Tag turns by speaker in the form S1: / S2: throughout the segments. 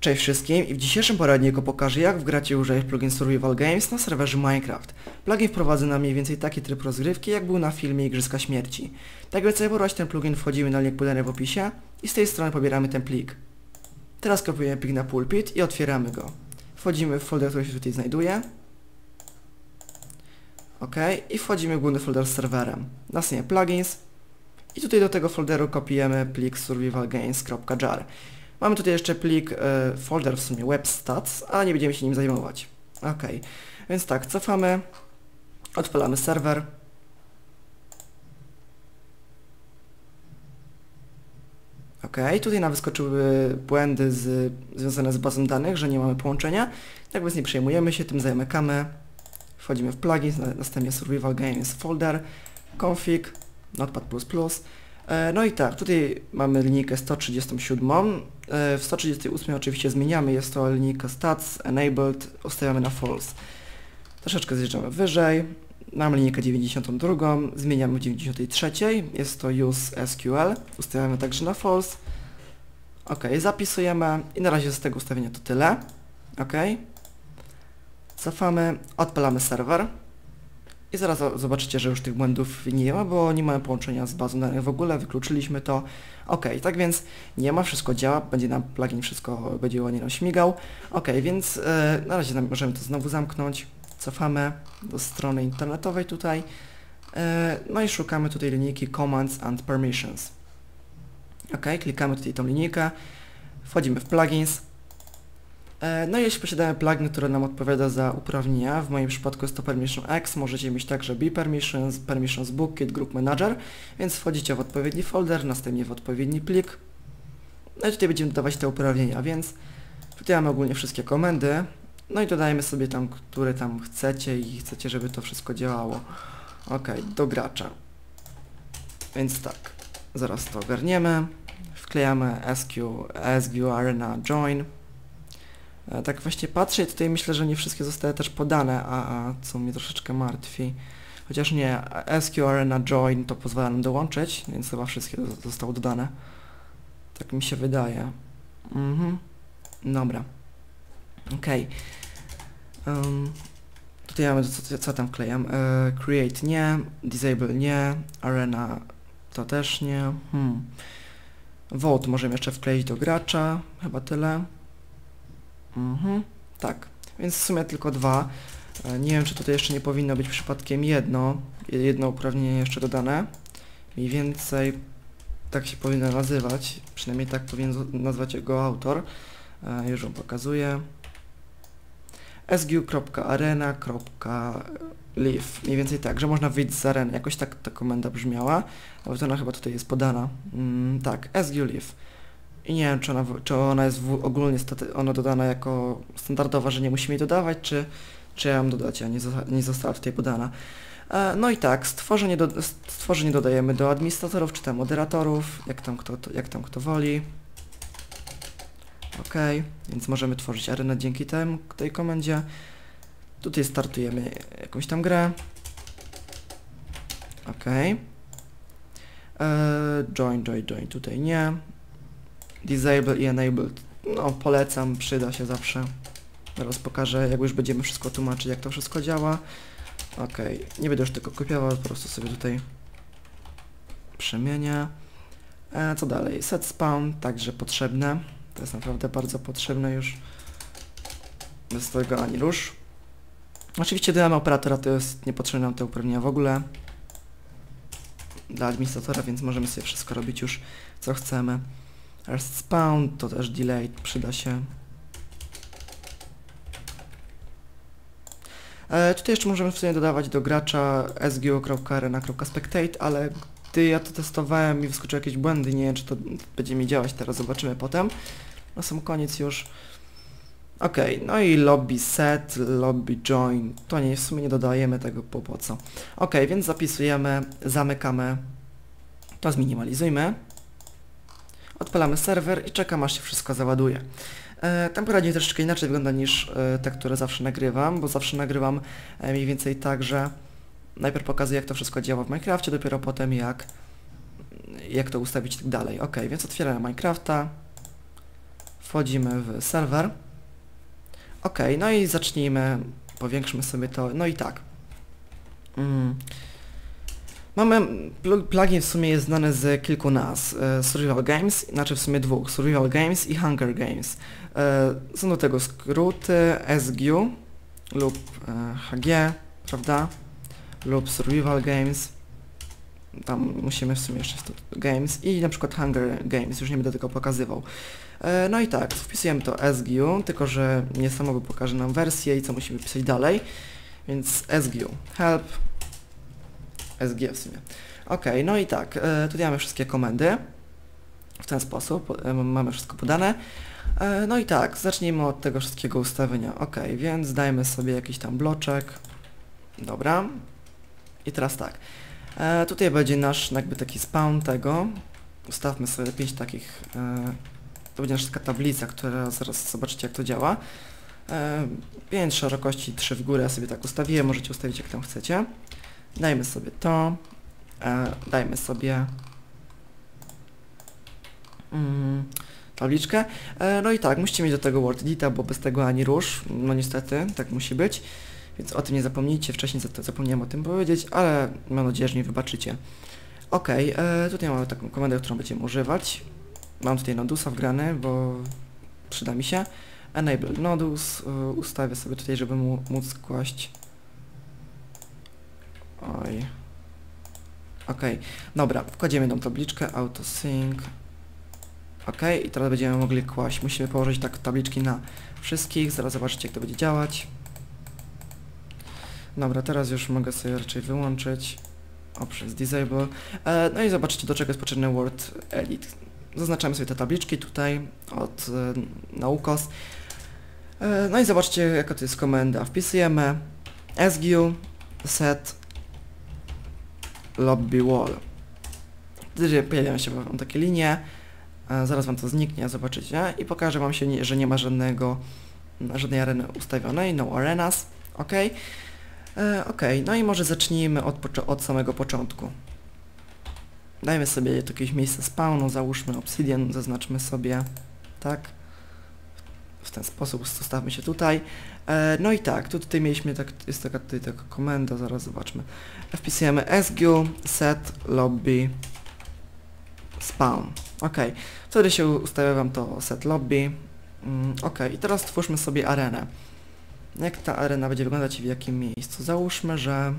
S1: Cześć wszystkim i w dzisiejszym poradniku pokażę jak wgrać i użyć plugin Survival Games na serwerze Minecraft. Plugin wprowadza na mniej więcej taki tryb rozgrywki jak był na filmie Igrzyska Śmierci. Tak aby pobrać ten plugin wchodzimy na link podany w opisie i z tej strony pobieramy ten plik. Teraz kopiujemy plik na pulpit i otwieramy go. Wchodzimy w folder, który się tutaj znajduje. OK i wchodzimy w główny folder z serwerem. Następnie plugins i tutaj do tego folderu kopiujemy plik survivalgames.jar. Mamy tutaj jeszcze plik, e, folder w sumie webstats, ale nie będziemy się nim zajmować. Ok, więc tak, cofamy, odpalamy serwer. Ok, tutaj nam wyskoczyły błędy z, związane z bazą danych, że nie mamy połączenia. Tak więc nie przejmujemy się, tym zamykamy. Wchodzimy w plugins, następnie survival games folder, config, notepad++. E, no i tak, tutaj mamy linijkę 137. E, w 138 oczywiście zmieniamy, jest to linijka stats, enabled, ustawiamy na false. Troszeczkę zjeżdżamy wyżej, mamy linijkę 92, zmieniamy w 93, jest to use SQL, ustawiamy także na false. Ok, zapisujemy i na razie z tego ustawienia to tyle. Ok. Cofamy, odpalamy serwer. I zaraz zobaczycie, że już tych błędów nie ma, bo nie mamy połączenia z bazą danych w ogóle, wykluczyliśmy to. Ok, tak więc nie ma, wszystko działa, będzie nam plugin, wszystko będzie ładnie nam śmigał. Ok, więc e, na razie możemy to znowu zamknąć. Cofamy do strony internetowej tutaj. E, no i szukamy tutaj linijki Commands and Permissions. Ok, klikamy tutaj tą linijkę, wchodzimy w plugins, no i jeśli posiadamy plugin, który nam odpowiada za uprawnienia, w moim przypadku jest to Permission X, możecie mieć także B Permissions, Permissions Bookit, Group Manager, więc wchodzicie w odpowiedni folder, następnie w odpowiedni plik. No i tutaj będziemy dodawać te uprawnienia, więc tutaj mamy ogólnie wszystkie komendy, no i dodajemy sobie tam, które tam chcecie i chcecie, żeby to wszystko działało. Ok, do gracza. Więc tak, zaraz to ogarniemy. Wklejamy SQ, SQ Arena Join. E, tak właśnie patrzę i tutaj myślę, że nie wszystkie zostały też podane, a, co mnie troszeczkę martwi. Chociaż nie, SQR na join to pozwala nam dołączyć, więc chyba wszystkie zostały dodane. Tak mi się wydaje. Mhm. Dobra. Okej. Okay. Um, tutaj mamy, co, co tam wklejam? Uh, create nie, disable nie, arena to też nie. Hmm. Vote możemy jeszcze wkleić do gracza, chyba tyle. Mhm, tak. Więc w sumie tylko dwa. E, nie wiem, czy tutaj jeszcze nie powinno być przypadkiem jedno, jedno uprawnienie jeszcze dodane. Mniej więcej tak się powinno nazywać, przynajmniej tak powinien nazwać jego autor. E, już wam pokazuję. sgu.arena.live Mniej więcej tak, że można wyjść z areny. Jakoś tak ta komenda brzmiała. To ona chyba tutaj jest podana. Mm, tak, sgu.live. I nie wiem, czy ona, czy ona jest ogólnie ona dodana jako standardowa, że nie musimy jej dodawać, czy, czy ja ją dodać, a nie, nie została tutaj podana. E, no i tak, stworzenie, do, stworzenie dodajemy do administratorów, czy tam moderatorów, jak tam kto, jak tam kto woli. Ok, więc możemy tworzyć arenę dzięki temu, tej komendzie. Tutaj startujemy jakąś tam grę. Ok. E, join, join, join, tutaj nie. Disable i Enabled. No, polecam, przyda się zawsze. Zaraz pokażę, jak już będziemy wszystko tłumaczyć, jak to wszystko działa. Ok, nie będę już tylko kopiował, po prostu sobie tutaj przemienię. E, co dalej? Set spawn, także potrzebne. To jest naprawdę bardzo potrzebne już. Bez tego ani rusz. Oczywiście dla operatora to jest niepotrzebne nam te uprawnienia w ogóle. Dla administratora, więc możemy sobie wszystko robić już, co chcemy. Rest spawn to też delay przyda się. E, tutaj jeszcze możemy w sumie dodawać do gracza sgo.arena.spectate, ale gdy ja to testowałem i wyskoczyły jakieś błędy, nie wiem czy to będzie mi działać teraz, zobaczymy potem. Na sam koniec już. Ok, no i lobby set, lobby join, to nie, w sumie nie dodajemy tego po, po co. Ok, więc zapisujemy, zamykamy, to zminimalizujmy. Odpalamy serwer i czekam aż się wszystko załaduje. E, ten poradnik troszeczkę inaczej wygląda niż e, te, które zawsze nagrywam, bo zawsze nagrywam e, mniej więcej tak, że najpierw pokazuję jak to wszystko działa w Minecrafcie, dopiero potem jak jak to ustawić i tak dalej. Ok, więc otwieramy Minecrafta, wchodzimy w serwer. Ok, no i zacznijmy, powiększmy sobie to, no i tak. Mm. Mamy, pl- plugin w sumie jest znany z kilku nazw. E, Survival Games, znaczy w sumie dwóch, Survival Games i Hunger Games. E, Są do tego skróty SGU lub e, HG, prawda? Lub Survival Games. Tam musimy w sumie jeszcze Games i na przykład Hunger Games, już nie będę tego pokazywał. No i tak, wpisujemy to SGU, tylko że nie samo pokaże nam wersję i co musimy pisać dalej. Więc SGU, help, SG w sumie. Ok, no i tak, e, tutaj mamy wszystkie komendy. W ten sposób e, mamy wszystko podane. E, no i tak, zacznijmy od tego wszystkiego ustawienia. Ok, więc dajmy sobie jakiś tam bloczek. Dobra. I teraz tak. Tutaj będzie nasz jakby taki spawn tego. Ustawmy sobie 5 takich... To będzie nasza taka tablica, która zaraz zobaczycie jak to działa. E, 5 szerokości, 3 w górę sobie tak ustawiłem, możecie ustawić jak tam chcecie. Dajmy sobie to. E, dajmy sobie mm, tabliczkę. E, no i tak, musicie mieć do tego Word Edita, bo bez tego ani rusz. No niestety, tak musi być. Więc o tym nie zapomnijcie, wcześniej za- zapomniałem o tym powiedzieć, ale mam nadzieję, że mi wybaczycie. Ok, e, tutaj mamy taką komendę, którą będziemy używać. Mam tutaj Nodusa wgrany, bo przyda mi się. Enable Nodus, ustawię sobie tutaj, żeby mu, móc kłaść Oj. Okej, dobra, wkładziemy tą tabliczkę, autosync. Okej, i teraz będziemy mogli kłaść. Musimy położyć tak tabliczki na wszystkich, zaraz zobaczycie jak to będzie działać. Dobra, teraz już mogę sobie raczej wyłączyć. O, przez disable. E, no i zobaczycie do czego jest potrzebny Word Edit. Zaznaczamy sobie te tabliczki tutaj od e, naukos. E, no i zobaczcie jaka to jest komenda. Wpisujemy sgu set lobby wall. Wtedy pojawiają się takie linie, e, zaraz wam to zniknie, zobaczycie i pokażę wam się, że nie ma żadnego, żadnej areny ustawionej, no arenas, ok. E, ok, no i może zacznijmy od, od samego początku. Dajmy sobie jakieś miejsce spawnu, załóżmy obsidian, zaznaczmy sobie, tak. Ten sposób ustawmy się tutaj. E, no i tak, tu tutaj mieliśmy, tak, jest taka, tutaj taka komenda, zaraz zobaczmy. Wpisujemy sgu set lobby spawn. Ok, wtedy się ustawia wam to set lobby. Mm, ok, i teraz stwórzmy sobie arenę. Jak ta arena będzie wyglądać i w jakim miejscu? Załóżmy, że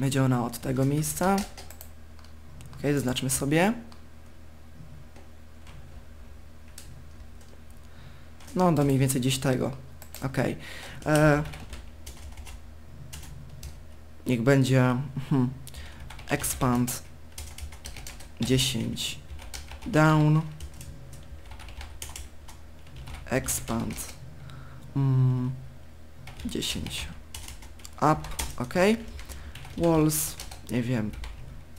S1: będzie ona od tego miejsca. Ok, zaznaczmy sobie. No, do mniej więcej gdzieś tego. Ok. E, niech będzie hmm, expand 10 down expand mm, 10 up, ok walls, nie wiem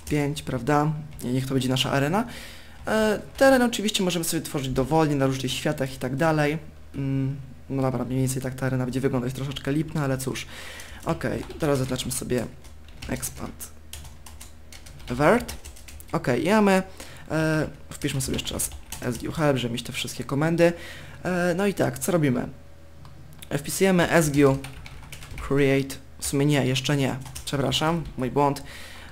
S1: 5, prawda? Niech to będzie nasza arena. E, teren oczywiście możemy sobie tworzyć dowolnie na różnych światach i tak dalej. Mm, no dobra, mniej więcej tak ta arena będzie wyglądać troszeczkę lipna, ale cóż. Okej, teraz zaznaczmy sobie expand vert. Okej, mamy, e, wpiszmy sobie jeszcze raz sgu help, żeby mieć te wszystkie komendy. E, no i tak, co robimy? Wpisujemy sgu create, w sumie nie, jeszcze nie, przepraszam, mój błąd.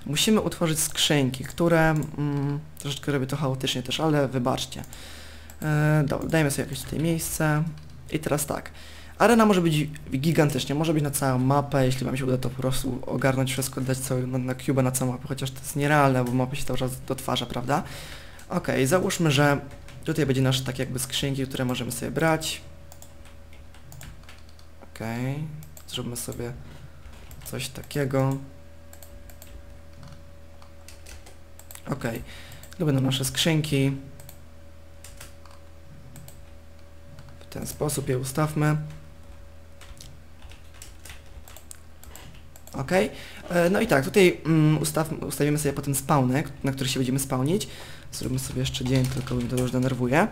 S1: Musimy utworzyć skrzynki, które mm, troszeczkę robię to chaotycznie też, ale wybaczcie. E, dobra, dajmy sobie jakieś tutaj miejsce. I teraz tak. Arena może być gigantycznie, może być na całą mapę, jeśli wam się uda to po prostu ogarnąć wszystko, dać cały na, na cube na całą mapę, chociaż to jest nierealne, bo mapy się cały czas dotwarza, prawda? Okej, załóżmy, że tutaj będzie nasze takie jakby skrzynki, które możemy sobie brać. Okej, zróbmy sobie coś takiego. Okej, tu będą nasze skrzynki. W ten sposób je ustawmy. Ok. E, No i tak, tutaj mm, ustaw, ustawimy sobie potem spawny, na który się będziemy spawnić. Zróbmy sobie jeszcze dzień, tylko mnie to już denerwuje.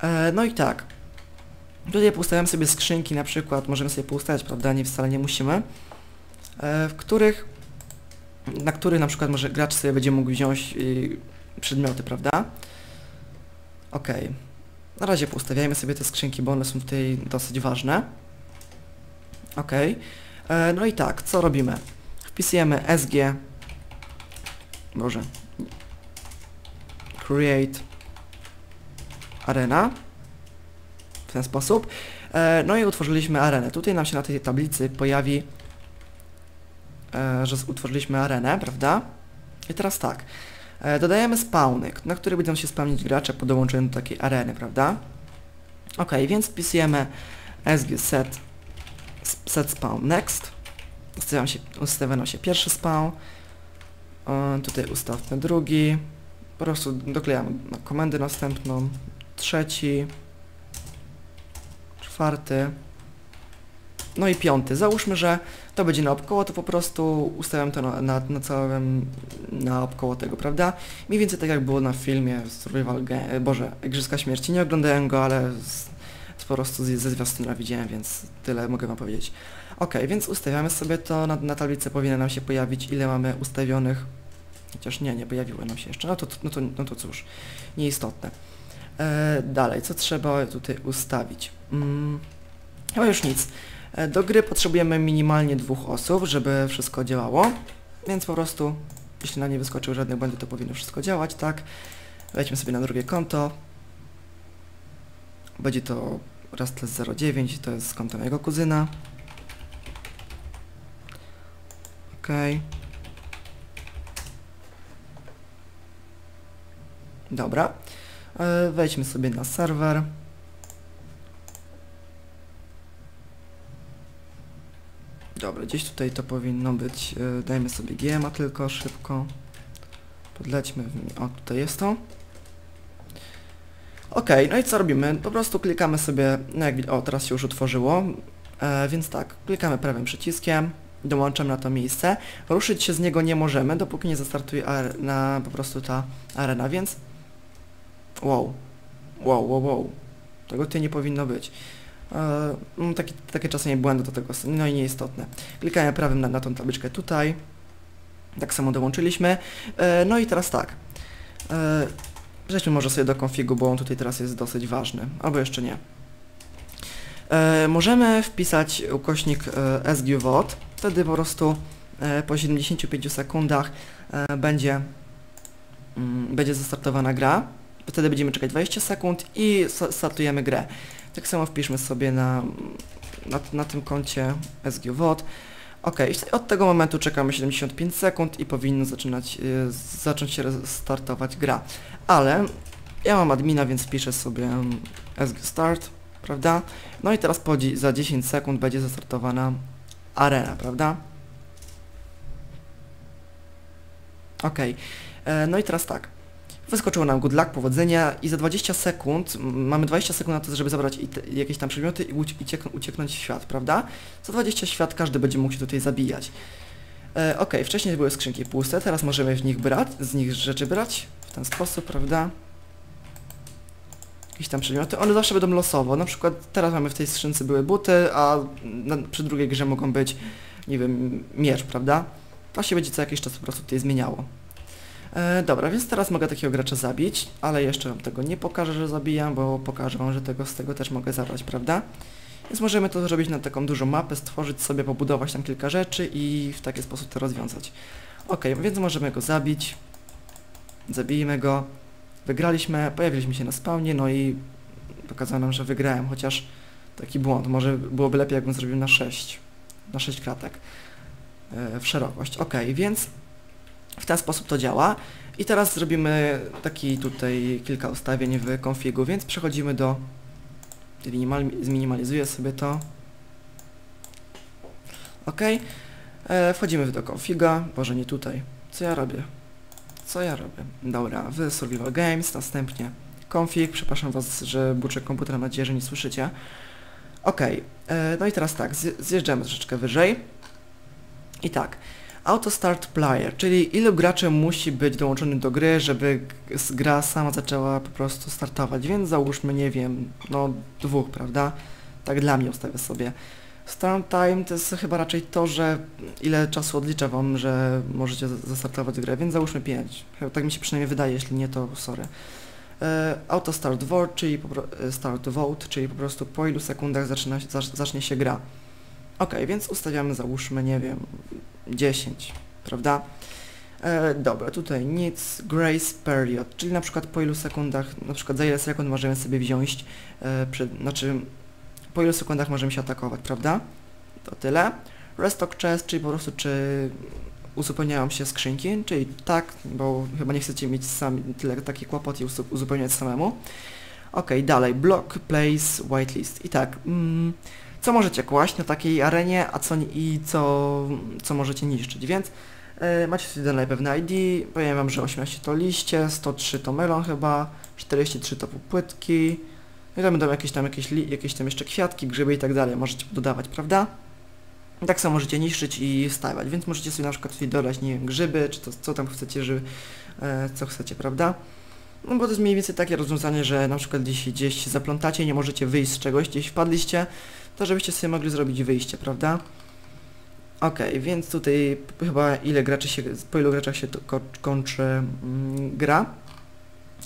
S1: E, No i tak. Tutaj poustawiam sobie skrzynki na przykład, możemy sobie poustawiać, prawda, nie wcale nie musimy, e, w których na których na przykład może gracz sobie będzie mógł wziąć y, przedmioty, prawda? Ok. Na razie poustawiajmy sobie te skrzynki, bo one są tutaj dosyć ważne. Ok. E, no i tak, co robimy? Wpisujemy SG. Boże. Create Arena. W ten sposób. E, no i utworzyliśmy arenę. Tutaj nam się na tej tablicy pojawi, e, że utworzyliśmy arenę, prawda? I teraz tak. E, dodajemy spawny, na który będą się spełnić gracze po dołączeniu do takiej areny, prawda? Ok, więc wpisujemy sg set, set spawn next. Ustawiam się, ustawiono się pierwszy spawn. Tutaj ustawmy drugi. Po prostu doklejamy na komendę następną. Trzeci. Czwarty. No i piąty. Załóżmy, że to będzie naokoło, to po prostu ustawiam to na, na, na całym naokoło tego, prawda? Mniej więcej tak jak było na filmie Survival Game, Boże, Igrzyska Śmierci. Nie oglądałem go, ale z po prostu ze zwiastuna widziałem, więc tyle mogę wam powiedzieć. Ok, więc ustawiamy sobie to, na, na tablicy powinno nam się pojawić ile mamy ustawionych, chociaż nie, nie pojawiło nam się jeszcze, no to, no to, no to cóż, nieistotne. E, dalej, co trzeba tutaj ustawić? Mm, chyba już nic. E, do gry potrzebujemy minimalnie dwóch osób, żeby wszystko działało, więc po prostu, jeśli na nie wyskoczył żadnych błędy, to powinno wszystko działać, tak? Wejdźmy sobie na drugie konto. Będzie to Rastless 09, to jest konto mojego kuzyna. Okay. Dobra. E, wejdźmy sobie na serwer. Dobra, gdzieś tutaj to powinno być. E, dajmy sobie GMA tylko szybko. Podlećmy. O, tutaj jest to. Ok, no i co robimy? Po prostu klikamy sobie, no jak o, teraz się już utworzyło, e, więc tak, klikamy prawym przyciskiem, dołączamy na to miejsce. Ruszyć się z niego nie możemy, dopóki nie zastartuje na po prostu ta arena, więc Wow. Wow, wow, wow. Tego tutaj nie powinno być. Eee, taki, takie czasami błędy do tego, no i nieistotne. Klikamy prawym na, na tą tabliczkę tutaj. Tak samo dołączyliśmy. Eee, no i teraz tak. Eee, przejdźmy może sobie do konfigu, bo on tutaj teraz jest dosyć ważny. Albo jeszcze nie. E, możemy wpisać ukośnik e, sgvod. Wtedy po prostu e, po 75 sekundach e, będzie, mm, będzie zastartowana gra. Wtedy będziemy czekać 20 sekund i startujemy grę. Tak samo wpiszmy sobie na, na, na tym koncie SGVOD. Ok, od tego momentu czekamy 75 sekund i powinno zaczynać, yy, zacząć się startować gra. Ale ja mam admina, więc wpiszę sobie SG Start, prawda? No i teraz po, za 10 sekund będzie zastartowana arena, prawda? Ok, e, no i teraz tak. Wyskoczyło nam good luck, powodzenia i za 20 sekund, mamy 20 sekund na to, żeby zabrać jakieś tam przedmioty i ucieknąć w świat, prawda? Za 20 świat każdy będzie mógł się tutaj zabijać. E, ok, wcześniej były skrzynki puste, teraz możemy w nich brać, z nich rzeczy brać w ten sposób, prawda? Jakieś tam przedmioty, one zawsze będą losowo, na przykład teraz mamy w tej skrzynce były buty, a na, przy drugiej grze mogą być, nie wiem, miecz, prawda? To się będzie co jakiś czas po prostu tutaj zmieniało. E, dobra, więc teraz mogę takiego gracza zabić, ale jeszcze wam tego nie pokażę, że zabijam, bo pokażę wam, że tego z tego też mogę zabrać, prawda? Więc możemy to zrobić na taką dużą mapę, stworzyć sobie, pobudować tam kilka rzeczy i w taki sposób to rozwiązać. Ok, więc możemy go zabić. Zabijmy go. Wygraliśmy, pojawiliśmy się na spawnie, no i pokazano nam, że wygrałem, chociaż taki błąd. Może byłoby lepiej, jakbym zrobił na 6. Na 6 kratek. Yy, w szerokość. Ok, więc w ten sposób to działa. I teraz zrobimy taki tutaj kilka ustawień w konfigu, więc przechodzimy do... Zminimalizuję sobie to. OK. E, wchodzimy do konfiga. Boże, nie tutaj. Co ja robię? Co ja robię? Dobra, w Survival Games, następnie config. Przepraszam Was, że buczę komputer, mam nadzieję, że nie słyszycie. OK. E, no i teraz tak, zjeżdżamy troszeczkę wyżej. I tak. Auto Start Player, czyli ilu graczy musi być dołączony do gry, żeby gra sama zaczęła po prostu startować, więc załóżmy, nie wiem, no dwóch, prawda? Tak dla mnie ustawię sobie. Start time to jest chyba raczej to, że ile czasu odlicza wam, że możecie zastartować grę, więc załóżmy 5. Chyba Tak mi się przynajmniej wydaje, jeśli nie to sorry. E, Auto start vote, czyli po, e, start vote, czyli po prostu po ilu sekundach zaczyna, zacznie się gra. Ok, więc ustawiamy załóżmy, nie wiem, 10, prawda? E, dobra, tutaj needs grace period, czyli na przykład po ilu sekundach, na przykład za ile sekund możemy sobie wziąć, e, znaczy po ilu sekundach możemy się atakować, prawda? To tyle. Restock chest, czyli po prostu czy uzupełniają się skrzynki, czyli tak, bo chyba nie chcecie mieć sami tyle taki kłopot i uzu- uzupełniać samemu. Ok, dalej, block, place, whitelist. I tak, mm, co możecie kłaść na takiej arenie, a co i co, co możecie niszczyć, więc e, macie tutaj dalej pewne ID, powiem wam, że 18 to liście, 103 to melon chyba, 43 to płytki, no i tam będą jakieś tam, jakieś, jakieś tam jeszcze kwiatki, grzyby i tak dalej, możecie dodawać, prawda? Tak samo możecie niszczyć i stawiać, więc możecie sobie na przykład tutaj dodać, nie wiem, grzyby, czy to, co tam chcecie, że, e, co chcecie, prawda? No bo to jest mniej więcej takie rozwiązanie, że na przykład gdzieś, gdzieś zaplątacie, nie możecie wyjść z czegoś, gdzieś wpadliście, to żebyście sobie mogli zrobić wyjście, prawda? Okej, więc tutaj chyba ile graczy się, po ilu graczach się ko kończy mm, gra?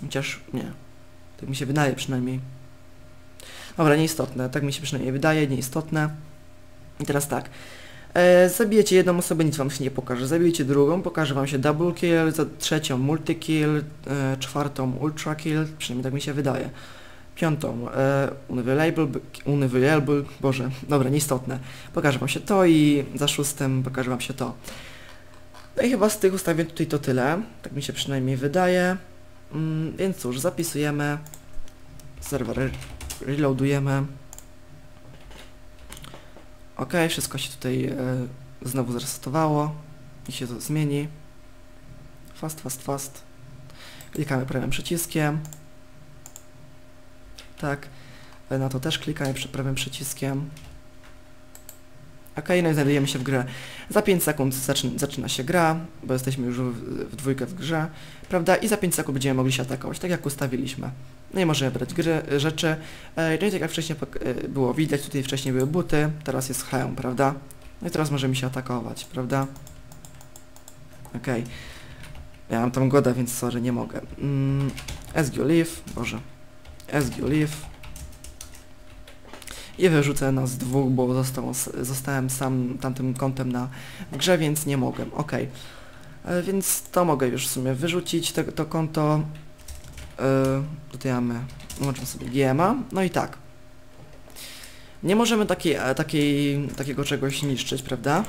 S1: Chociaż nie, tak mi się wydaje przynajmniej. Dobra, nieistotne, tak mi się przynajmniej wydaje, nieistotne. I teraz tak. E, zabijecie jedną osobę, nic wam się nie pokaże. Zabijecie drugą, pokaże wam się double kill, za trzecią multi kill, e, czwartą ultra kill, przynajmniej tak mi się wydaje. Piątą e, unavailable, unavailable, boże, dobra, nieistotne. Pokaże wam się to i za szóstym pokaże wam się to. No i chyba z tych ustawień tutaj to tyle, tak mi się przynajmniej wydaje. Mm, więc cóż, zapisujemy, serwer re- reloadujemy. Ok, wszystko się tutaj e, znowu zresetowało i się to zmieni. Fast, fast, fast. Klikamy prawym przyciskiem. Tak. Na to też klikamy przy prawym przyciskiem. Ok, no i znajdujemy się w grze. Za 5 sekund zaczyna, zaczyna się gra, bo jesteśmy już w, w dwójkę w grze, prawda? I za 5 sekund będziemy mogli się atakować, tak jak ustawiliśmy. No i możemy brać gry, rzeczy. E, No i tak jak wcześniej e, było widać, tutaj wcześniej były buty, teraz jest hełm, prawda? No i teraz możemy się atakować, prawda? Okej. Ja mam tam goda, więc sorry, nie mogę. Mm, SG Leave, boże. SG Leave. I wyrzucę nas dwóch, bo został, zostałem sam tamtym kątem na grze, więc nie mogę. Okej. E, Więc to mogę już w sumie wyrzucić, to, to konto. Yy, tutaj mamy, włączam sobie GMA, no i tak. Nie możemy takiej, e, takiej, takiego czegoś niszczyć, prawda?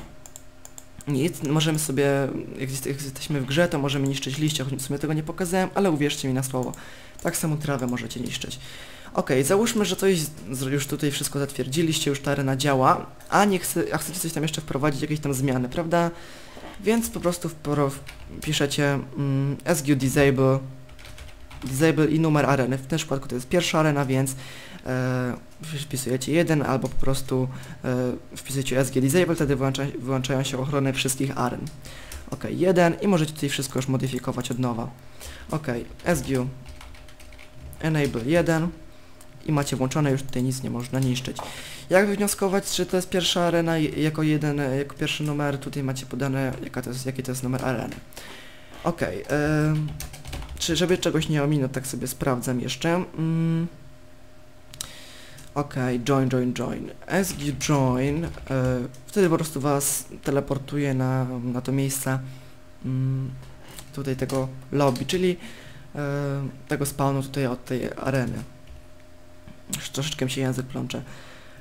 S1: Nic, możemy sobie, jak jest- jak jesteśmy w grze, to możemy niszczyć liście, choć w sumie tego nie pokazałem, ale uwierzcie mi na słowo. Tak samo trawę możecie niszczyć. Okej, załóżmy, że coś już tutaj wszystko zatwierdziliście, już ta arena działa, a nie chce, a chcecie coś tam jeszcze wprowadzić, jakieś tam zmiany, prawda? Więc po prostu piszecie mm, SGU disable disable i numer areny. W tym przypadku to jest pierwsza arena, więc wpisujecie jeden albo po prostu e, wpisujecie SG disable, wtedy wyłącza, wyłączają się ochrony wszystkich aren. Ok, jeden i możecie tutaj wszystko już modyfikować od nowa. Ok, SGU enable 1 i macie włączone, już tutaj nic nie można niszczyć. Jak wywnioskować, czy to jest pierwsza arena jako jeden, e, jako pierwszy numer, tutaj macie podane, jaka to jest, jaki to jest numer areny. Okej, em, czy żeby czegoś nie ominąć, tak sobie sprawdzam jeszcze. Mm. Okej, join, join, join. SG join, e, wtedy po prostu was teleportuje na, na to miejsce mm, tutaj tego lobby, czyli e, tego spawnu tutaj od tej areny. Już troszeczkę mi się język plącze.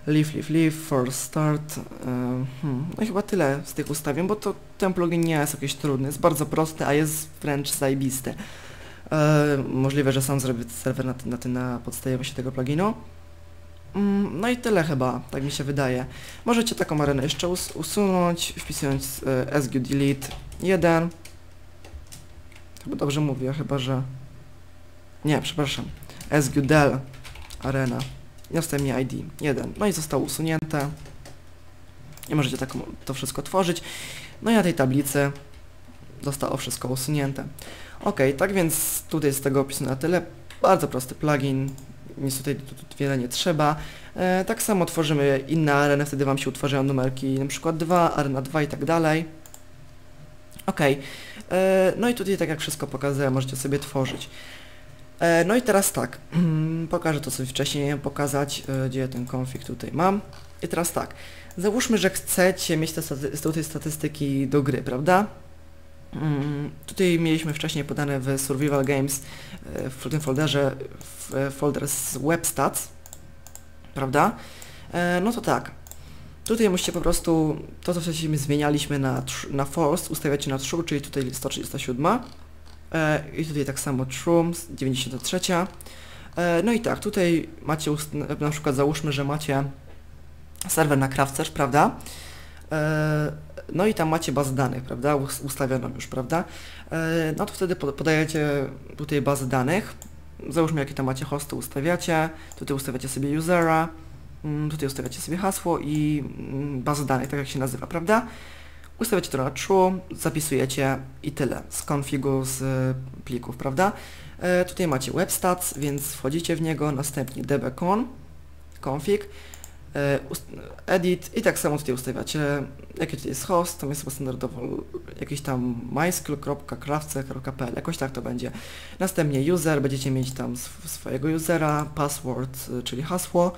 S1: Leave, leave, leave, for start. e, hmm. No chyba tyle z tych ustawień, bo to ten plugin nie jest jakiś trudny, jest bardzo prosty, a jest wręcz zajebisty. Możliwe, że sam zrobię serwer na, na, na podstawie właśnie tego pluginu. Mm, no i tyle chyba, tak mi się wydaje. Możecie taką arenę jeszcze us usunąć, wpisując SG delete 1. Chyba dobrze mówię, chyba że... Nie, przepraszam. SG del arena. Następnie ID 1. No i zostało usunięte. I możecie taką, to wszystko tworzyć. No i na tej tablicy zostało wszystko usunięte. Ok, tak więc tutaj z tego opisu na tyle. Bardzo prosty plugin. Nic tutaj tu, tu wiele nie trzeba. E, tak samo tworzymy inne areny, wtedy Wam się utwarzają numerki, przykład 2, arena 2 i tak dalej. Ok, e, no i tutaj tak jak wszystko pokazuję, możecie sobie tworzyć. E, no i teraz tak, pokażę to, co wcześniej miałem pokazać, gdzie ten konfig tutaj mam. I teraz tak, załóżmy, że chcecie mieć te staty statystyki do gry, prawda? Mm, Tutaj mieliśmy wcześniej podane w Survival Games e, w tym folderze w folder z webstats, prawda? E, No to tak. Tutaj musicie po prostu to, co wcześniej zmienialiśmy na, na false, ustawiacie na true, czyli tutaj 137. E, I tutaj tak samo true, 93. E, No i tak, tutaj macie, na przykład załóżmy, że macie serwer na Craftsearch, prawda? E, No i tam macie bazę danych, prawda? Us- Ustawioną już, prawda? E, No to wtedy pod- podajecie tutaj bazę danych. Załóżmy jakie tam macie hosty, ustawiacie. Tutaj ustawiacie sobie usera. mm, Tutaj ustawiacie sobie hasło i mm, bazę danych, tak jak się nazywa, prawda? Ustawiacie to na true, zapisujecie i tyle z konfigu z y, plików, prawda? E, tutaj macie webstats, więc wchodzicie w niego, następnie dbcon, config, e, edit i tak samo tutaj ustawiacie, jaki tutaj jest host, tam jest chyba standardowo jakiś tam mysql.craftce.pl, jakoś tak to będzie. Następnie user, będziecie mieć tam sw- swojego usera, password, y, czyli hasło,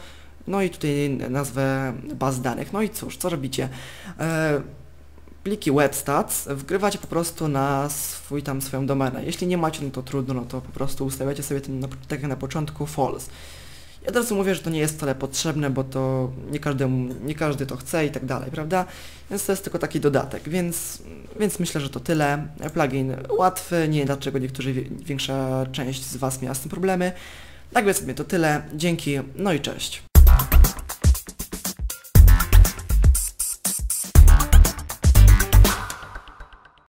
S1: no i tutaj nazwę baz danych. No i cóż, co robicie? E, pliki webstats wgrywacie po prostu na swój tam swoją domenę. Jeśli nie macie, no to trudno, no to po prostu ustawiacie sobie ten, tak jak na początku, false. Ja od razu mówię, że to nie jest wcale potrzebne, bo to nie każdemu, nie każdy to chce i tak dalej, prawda? Więc to jest tylko taki dodatek, więc, więc myślę, że to tyle. Plugin łatwy, nie dlaczego niektórzy, większa część z Was miała z tym problemy. Tak więc sobie to tyle. Dzięki, no i cześć.